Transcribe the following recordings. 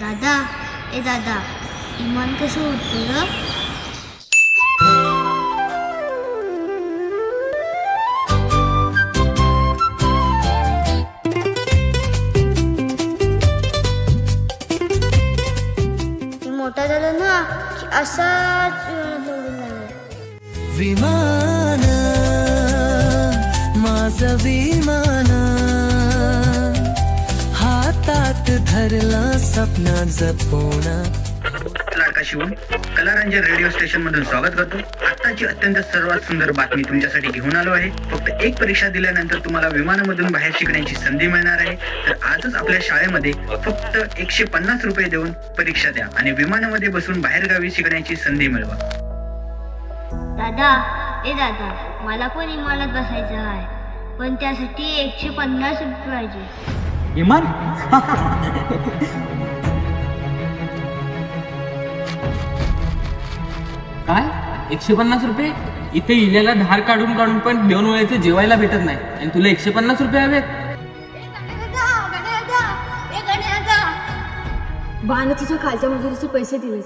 दादा ए दादा इमान कसं उठतो ग? मोठा झाला ना की असाच जाणार. विमान माझ विमान धरला सपना जपोना लाडका कलारंजन रेडिओ स्टेशन मधून स्वागत करतो. आताची अत्यंत सर्वात सुंदर बातमी तुमच्यासाठी घेऊन आलो आहे. फक्त एक परीक्षा दिल्यानंतर तुम्हाला विमानामधून बाहेर शिकण्याची संधी मिळणार आहे. तर आजच आपल्या शाळेमध्ये फक्त एकशे पन्नास रुपये देऊन परीक्षा द्या आणि विमानामध्ये बसून बाहेर गावी शिकण्याची संधी मिळवा. दादा ए दादा मला पण इमानात बसायचं आहे. पण त्यासाठी एकशे पन्नास रुपये पाहिजे. इमान? काय? एकशे पन्नास रुपये? इथे इल्याला धार काढून काढून पण दोन वेळेचे जेवायला भेटत नाही. आणि तुला एकशे पन्नास रुपये हवेत? बाने तुझ्या खालच्या मजुरीचे पैसे दिले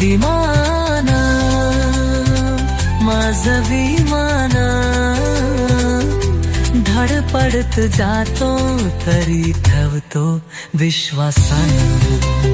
विमान माझ विमान. धडपडत जातो तरी ठेवतो विश्वासानं.